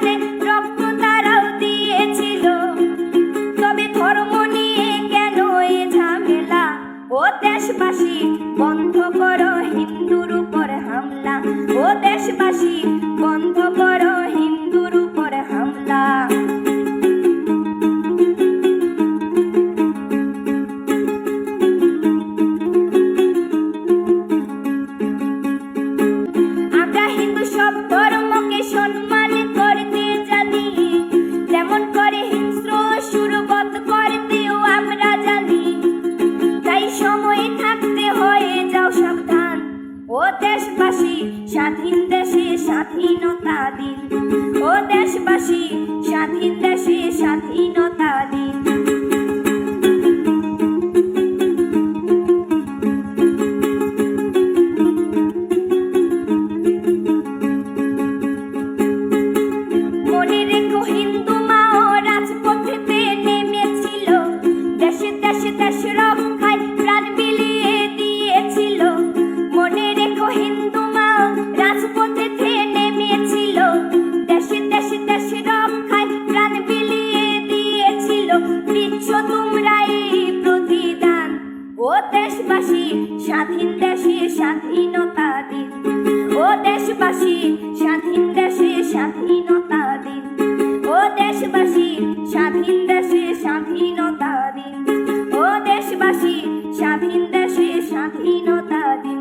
nothing. যেমন করে হিংস্র সুরবত করতেও আমরা জানি। তাই সময় থাকতে হয়ে যাও সাবধান। ও দেশবাসী, স্বাধীন দেশে স্বাধীনতা দিন। ও দেশবাসী দেশ রক্ষায় প্রাণ বিলিয়ে দিয়েছিল। দিচ্ছ তোমরাই প্রতিদান। ও দেশবাসী, স্বাধীন দেশে স্বাধীনতা দিন। ও দেশবাসী, স্বাধীন দেশে স্বাধীনতা দিন। ও দেশবাসী, স্বাধীন দেশে স্বাধীনতা দিন। ও দেশবাসী, স্বাধীন দেশে স্বাধীনতা দিন।